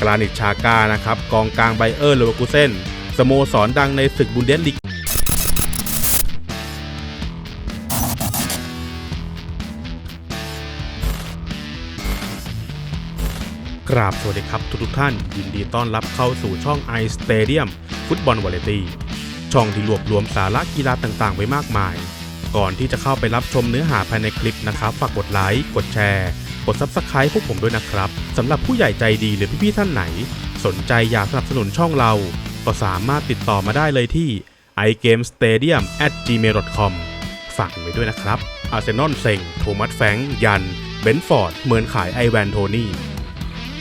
กรานิตชาก้านะครับกองกลางไบเออร์เลเวอร์คูเซนสโมสรดังในศึกบุนเดสลีกกราบสวัสดีครับทุกท่าน ยินดีต้อนรับเข้าสู่ช่อง i Stadium ฟุตบอลวาเลตี้ช่องที่รวบรวมสาระกีฬาต่างๆ ไว้มากมาย ก่อนที่จะเข้าไปรับชมเนื้อหาภายในคลิปนะครับฝากกดไลค์กดแชร์ กด Subscribe พวกผมด้วยนะครับสำหรับผู้ใหญ่ใจดีหรือพี่ๆท่านไหน สนใจอยากสนับสนุนช่องเรา ก็สามารถติดต่อมาได้เลยที่ igamestadium at gmail.com ฝากไว้ด้วยนะครับ อาร์เซนอลเซ็งโทมัสแฟงยัน เบนฟอร์ดเหมือนขายไอแวนโทนี่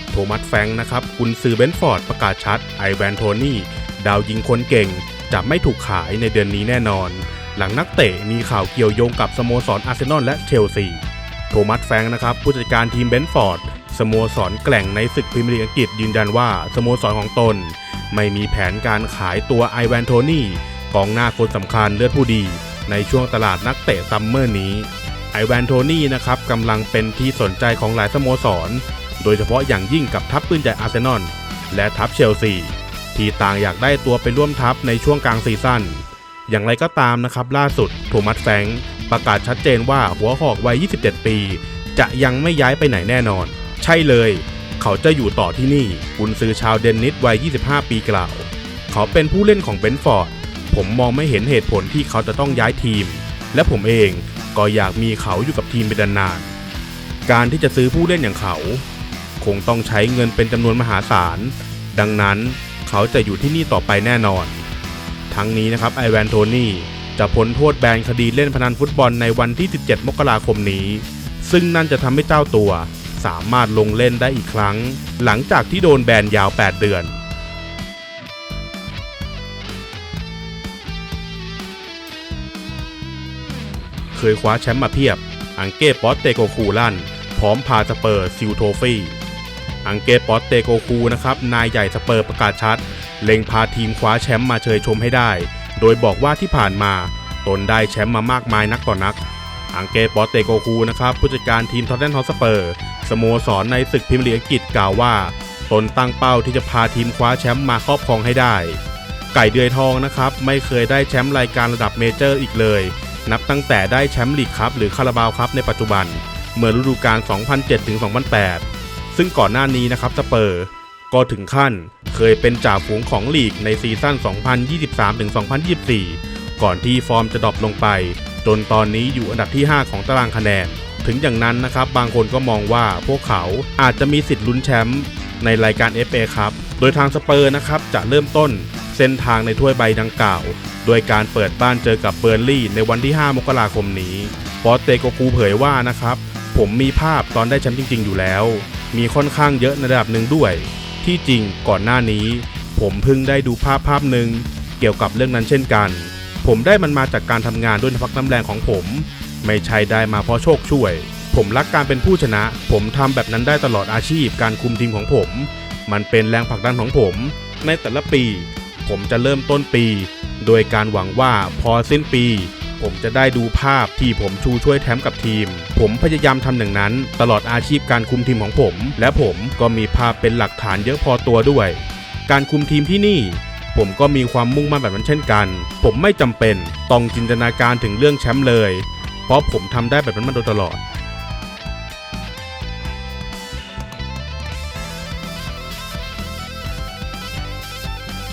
โทมัสแฟงนะครับกุนซือเบนฟอร์ดประกาศชัดไอแวนโทนี่ดาวยิงคนเก่งจะไม่ถูกขายในเดือนนี้แน่นอน หลังนักเตะมีข่าวเกี่ยวโยงกับสโมสรอาร์เซนอลและเชลซี ทมัสแฟงนะครับ ผู้จัดการทีมเบนฟอร์ดสโมสรแกล่งในศึกพรีเมียร์ลีกอังกฤษยืนยันว่าสโมสรของตน ไม่มีแผนการขายตัวไอแวนโทนี่กองหน้าคนสำคัญเลือดผู้ดี ในช่วงตลาดนักเตะซัมเมอร์นี้ไอแวนโทนี่นะครับกำลังเป็นที่สนใจของหลายสโมสร โดยเฉพาะอย่างยิ่งกับทัพปืนใหญ่อาร์เซนอลและทัพเชลซีที่ต่างอยากได้ตัวไปร่วมทัพในช่วงกลางซีซั่นอย่างไรก็ตามนะครับล่าสุดโทมัสแฟงค์ ประกาศชัดเจนว่าหัวหอกวัย 27 ปี จะยังไม่ย้ายไปไหนแน่นอน ใช่เลย เขาจะอยู่ต่อที่นี่กุนซือชาวเดนนิสวัย 25 ปีกล่าว เขาเป็นผู้เล่นของเบนฟอร์ด ผมมองไม่เห็นเหตุผลที่เขาจะต้องย้ายทีม และผมเองก็อยากมีเขาอยู่กับทีมเป็นนานๆการที่จะซื้อผู้เล่นอย่างเขา คงต้องใช้เงินเป็นจำนวนมหาศาล ดังนั้นเขาจะอยู่ที่นี่ต่อไปแน่นอน ทั้งนี้นะครับไอแวนโทนี่ จะพ้นโทษแบนคดีเล่นพนันฟุตบอลในวันที่ 17 มกราคมนี้ ซึ่งนั่นจะทำให้เจ้าตัว สามารถลงเล่นได้อีกครั้ง หลังจากที่โดนแบนยาว 8 เดือนเคยคว้าแชมป์มาเพียบ อังเก้ปอสเตโกคูลั่น พร้อมพาสเปอร์ซิลโทฟี่ อังเกปอสเตโกคูนะครับ นายใหญ่สเปอร์ประกาศชัด เล็งพาทีมคว้าแชมป์มาเชยชมให้ได้ โดยบอกว่าที่ผ่านมาตนได้แชมป์มามากมายนักต่อนัก อังเกปอเตโกคูนะครับผู้จัดการทีมทอตเทนฮอสเปอร์สโมสรในศึกพรีเมียร์ลีกอังกฤษกล่าวว่า ตนตั้งเป้าที่จะพาทีมคว้าแชมป์มาครอบครองให้ได้ ไก่เดือยทองนะครับไม่เคยได้แชมป์รายการระดับเมเจอร์อีกเลย นับตั้งแต่ได้แชมป์ลีกคัพหรือคาราบาวคัพในปัจจุบัน เมื่อฤดูกาล 2007-2008 ซึ่งก่อนหน้านี้นะครับสเปอร์ ก็ถึงขั้นเคยเป็นจ่าฝูงของลีกในซีซั่น 2023-2024 ก่อนที่ฟอร์มจะดรอปลงไป จนตอนนี้อยู่อันดับที่ 5 ของตารางคะแนน ถึงอย่างนั้นนะครับ บางคนก็มองว่าพวกเขาอาจจะมีสิทธิ์ลุ้นแชมป์ในรายการ FA ครับ โดยทางสเปอร์นะครับจะเริ่มต้นเส้นทางในถ้วยใบดังกล่าว โดยการเปิดบ้านเจอกับเบอร์ลี่ในวันที่ 5 มกราคมนี้ปอสเตโกคูเผยว่านะครับ ผมมีภาพตอนได้แชมป์จริง ๆ อยู่แล้ว มีค่อนข้างเยอะในระดับหนึ่งด้วย ที่จริงก่อนหน้านี้ ผมเพิ่งได้ดูภาพภาพหนึ่งเกี่ยวกับเรื่องนั้นเช่นกัน ผมได้มันมาจากการทำงานด้วยน้ำพักน้ำแรงของผม ไม่ใช่ได้มาเพราะโชคช่วย ผมรักการเป็นผู้ชนะ ผมทำแบบนั้นได้ตลอดอาชีพการคุมทีมของผม มันเป็นแรงผลักดันของผม ในแต่ละปี ผมจะเริ่มต้นปี โดยการหวังว่าพอสิ้นปี ผมจะได้ดูภาพที่ผมชูช่วยแถมกับทีม ผมพยายามทำอย่างนั้น ตลอดอาชีพการคุมทีมของผม และผมก็มีภาพเป็นหลักฐานเยอะพอตัวด้วย การคุมทีมที่นี่ ผมก็มีความมุ่งมั่นแบบนั้นเช่นกัน ผมไม่จำเป็นต้องจินตนาการถึงเรื่องแชมป์เลย เพราะผมทำได้แบบนั้นมาโดยตลอด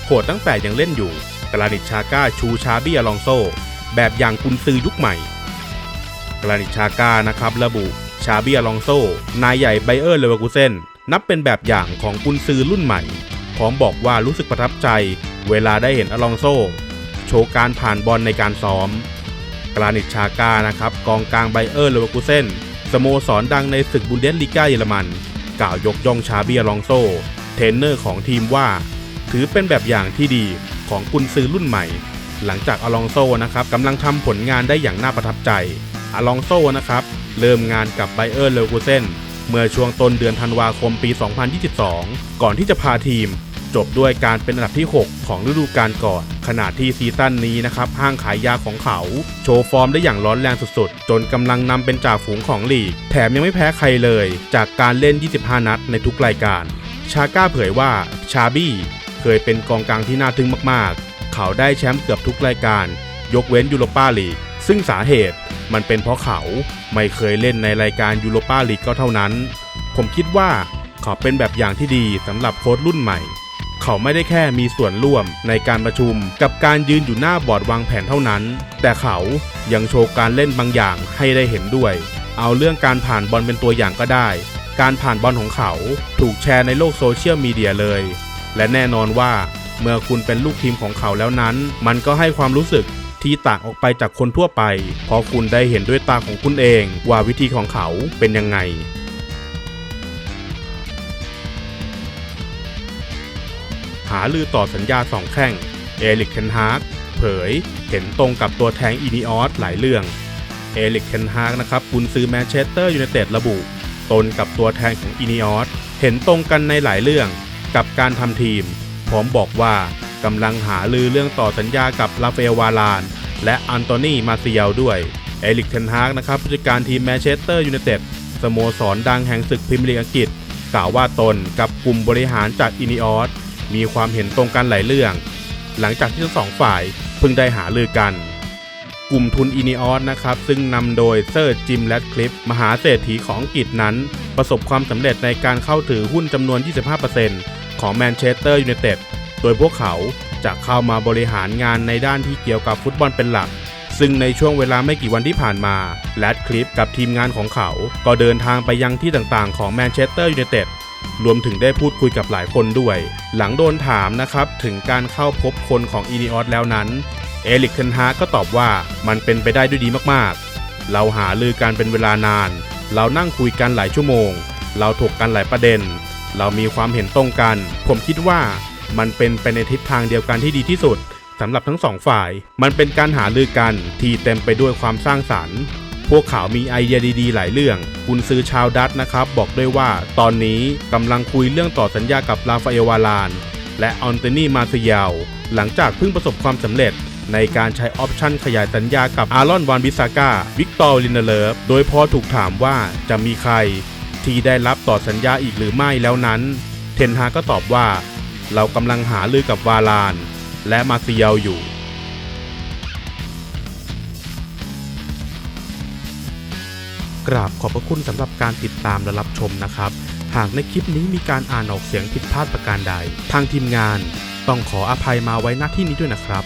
โหดตั้งแต่ยังเล่นอยู่กรานิชาก้าชูชาบี้อลองโซ แบบอย่างกุนซือยุคใหม่กรานิชาก้านะครับระบุชาบี้อลองโซ นายใหญ่ไบเออร์เลเวอร์กูเซนนับเป็นแบบอย่างของกุนซือรุ่นใหม่ พร้อมบอกว่ารู้สึกประทับใจ เวลาได้เห็นอลองโซ โชว์การผ่านบอลในการซ้อมกรานิชาก้านะครับกองกลางไบเออร์เลเวอร์กูเซนสโมสรดังในศึกบุนเดสลีกาเยอรมัน กล่าวยกย่องชาบี้อลองโซ เทรนเนอร์ของทีมว่า ถือเป็นแบบอย่างที่ดีของกุนซือรุ่นใหม่ หลังจากอลองโซนะครับกำลังทำผลงานได้อย่างน่าประทับใจ อลองโซนะครับเริ่มงานกับไบเออร์เลกูเซนเมื่อช่วงต้นเดือนธันวาคมปี 2022 ก่อนที่จะพาทีม จบด้วยการเป็นอันดับที่ 6 ของฤดูกาลก่อน ขณะที่ซีซั่นนี้นะครับห้างขายยาของเขา โชว์ฟอร์มได้อย่างร้อนแรงสุดๆ จนกำลังนำเป็นจ่าฝูงของลีก แถมยังไม่แพ้ใครเลย จากการเล่น 25 นัดในทุกรายการ ชาก้าเผยว่าชาบี้เคยเป็นกองกลางที่น่าทึ่งมากๆ เขาได้แชมป์เกือบทุกรายการ ยกเว้นยูโรปาลีกซึ่งสาเหตุมันเป็นเพราะเขาไม่เคยเล่นในรายการยูโรปาลีกก็เท่านั้น ผมคิดว่าเขาเป็นแบบอย่างที่ดีสำหรับโค้ชรุ่นใหม่ เขาไม่ได้แค่มีส่วนร่วมในการประชุมกับการยืนอยู่หน้าบอร์ดวางแผนเท่านั้น แต่เขายังโชว์การเล่นบางอย่างให้ได้เห็นด้วย เอาเรื่องการผ่านบอลเป็นตัวอย่างก็ได้ การผ่านบอลของเขาถูกแชร์ในโลกโซเชียลมีเดียเลย และแน่นอนว่า เมื่อคุณเป็นลูกทีมของเขาแล้วนั้น มันก็ให้ความรู้สึกที่ต่างออกไปจากคนทั่วไป เพราะคุณได้เห็นด้วยตาของคุณเองว่าวิธีของเขาเป็นยังไงหาลือต่อสัญญาสองแข้ง เอลิกเทนฮากเผย เห็นตรงกับตัวแทงอีนิออสหลายเรื่อง เอลิกเทนฮากนะครับกุนซื้อแมนเชสเตอร์ยูไนเต็ดระบุ ตนกับตัวแทงของอีนิออสเห็นตรงกันในหลายเรื่องกับการทำทีม ร้อมบอกว่ากำลังหาลือเรื่องต่อสัญญากับลาเฟลวาลาน และอันโตนีมาเซียลด้วย เอลิกเทนฮากนะครับผู้จัดการทีมแมนเชสเตอร์ยูไนเต็ดสโมสรดังแห่งศึกพรีเมียร์ลีกอังกฤษ กล่าวว่าตนกับกลุ่มบริหารจากอินิออสมีความเห็นตรงกันหลายเรื่อง หลังจากที่ทั้งสองฝ่ายเพิ่งได้หารือกัน กลุ่มทุนอินิออสนะครับซึ่งนำโดยเซอร์จิมแรดคลิฟมหาเศรษฐีของอังกฤษนั้น ประสบความสำเร็จในการเข้าถือหุ้นจำนวน 25% ของแมนเชสเตอร์ยูไนเต็ดโดยพวกเขาจะเข้ามาบริหารงานในด้านที่เกี่ยวกับฟุตบอลเป็นหลัก ซึ่งในช่วงเวลาไม่กี่วันที่ผ่านมาแรดคลิฟกับทีมงานของเขา ก็เดินทางไปยังที่ต่างๆของแมนเชสเตอร์ยูไนเต็ดรวมถึงได้พูดคุยกับหลายคนด้วย หลังโดนถามนะครับ ถึงการเข้าพบคนของอีนิออสแล้วนั้น เอลิกเทนฮาก็ตอบว่ามันเป็นไปได้ด้วยดีมากๆ เราหาลือกันเป็นเวลานาน เรานั่งคุยกันหลายชั่วโมง เราถกกันหลายประเด็น เรามีความเห็นตรงกัน ผมคิดว่ามันเป็นไปในทิศทางเดียวกันที่ดีที่สุดสำหรับทั้งสองฝ่าย มันเป็นการหาลือกันที่เต็มไปด้วยความสร้างสรรค์ พวกเขามีไอเดียดีๆ หลายเรื่อง คุณซื้อชาวดัตนะครับ บอกด้วยว่าตอนนี้กำลังคุยเรื่องต่อสัญญากับลาฟาเอวาลาน และออนเตนีมาเซียลหลังจากเพิ่งประสบความสำเร็จในการใช้ออปชั่นขยายสัญญากับอารอนวานบิซาก้า วิกตอร์ลินเเลฟโดยพอถูกถามว่าจะมีใคร ที่ได้รับต่อสัญญาอีกหรือไม่แล้วนั้น เทนฮาก็ตอบว่า เรากำลังหาลือกับวาลาน และมาเซียลอยู่ กราบขอบพระคุณสำหรับการติดตามและรับชมนะครับ หากในคลิปนี้มีการอ่านออกเสียงผิดพลาดประการใด ทางทีมงานต้องขออภัยมาไว้ณที่นี้ด้วยนะครับ